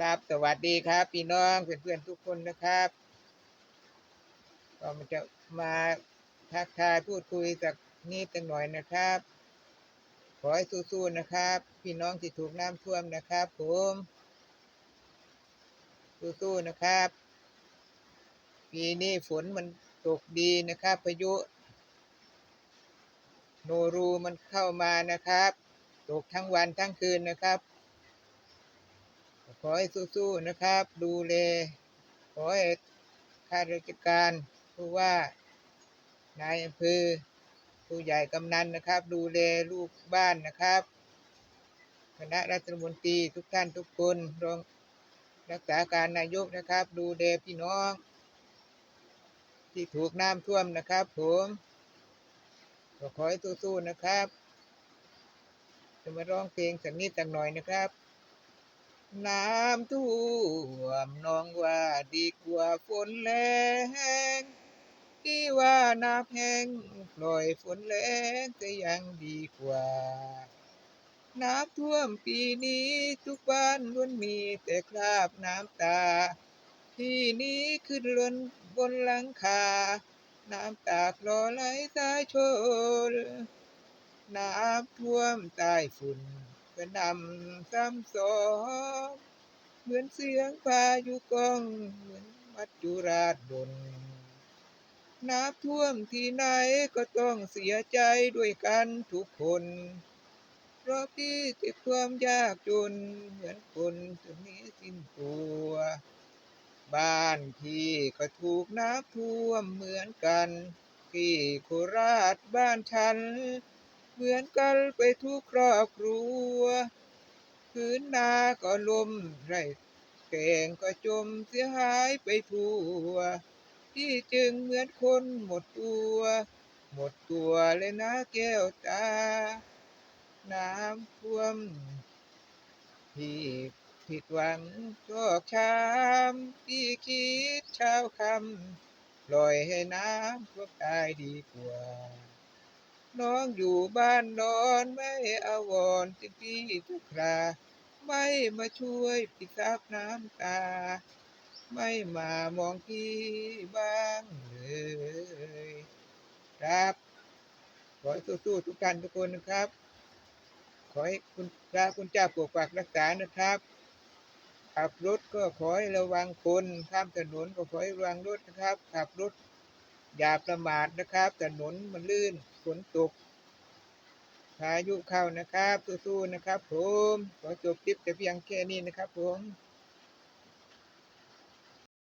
ครับสวัสดีครับพี่น้องเพื่อนๆทุกคนนะครับ ก็มันจะมาทักทายพูดคุยสักนิดหน่อยนะครับ ขอให้สู้ๆนะครับ พี่น้องที่ถูกน้ำท่วมนะครับ ผมสู้ๆนะครับ ปีนี้ฝนมันตกดีนะครับพายุ โนรูมันเข้ามานะครับ ตกทั้งวันทั้งคืนนะครับ ขอให้สู้ๆนะครับ ดูแลขอให้ข้าราชการผู้ว่านายอำเภอผู้ใหญ่กำนันนะครับ ดูแลลูกบ้านนะครับคณะรัฐมนตรีทุกท่านทุกคนรองรักษาการนายกนะครับ ดูแลพี่น้อง ที่ถูกน้ำท่วมนะครับผมก็ขอให้สู้ๆนะครับ จะมาร้องเพลงสักนิดสักหน่อยนะครับ น้ำท่วมน้องว่าดีกว่าฝนแรงที่ว่าน้ำแห้งปล่อยฝนแรงก็ยังดีกว่า น้ำท่วมปีนี้ทุกบ้านล้วนมีแต่คราบน้ำตา ที่นี้ขึ้นล้นบนหลังคา น้ำตาคลอไหลสายชนน้ำท่วมใต้ฝุ่น กระนำซ้ำซ้อนเหมือนเสียงพายุกอง เหมือนมัจจุราชบนน้ำท่วมที่ไหนก็ต้องเสียใจด้วยกันทุกคนเพราะพี่ติดความยากจน เหมือนคนจะหนี้สิ้นตัว บ้านพี่ก็ถูกน้ำท่วมเหมือนกัน ที่โคราชบ้านฉัน เหมือนกันไปทุกครอบครัวพื้นนาก็ลมไรแกงก็จมเสียหายไปทั่ว ที่จึงเหมือนคนหมดตัว หมดตัวเลยนะแก้วตา น้ำท่วมที่ผิดหวังชอกช้ำที่คิดเช้าคำลอยให้น้ำท่วมตายดีกว่า น้องอยู่บ้านนอนไม่อาวรณ์จึงพี่ทุกครา ไม่มาช่วยปิดซับน้ำตา ไม่มามองพี่บ้างเลยครับขอให้สู้ๆทุกท่านทุกคนนะครับ ขอให้คุณพระคุณเจ้าปกปักรักษานะครับขับรถก็ขอให้ระวังคนข้ามถนนก็ขอให้ระวังรถนะครับขับรถ อย่าประมาทนะครับ ถนนมันลื่นฝนตกพายุเข้านะครับสู้ๆนะครับ ผมขอจบคลิปแต่เพียงแค่นี้นะครับ ผม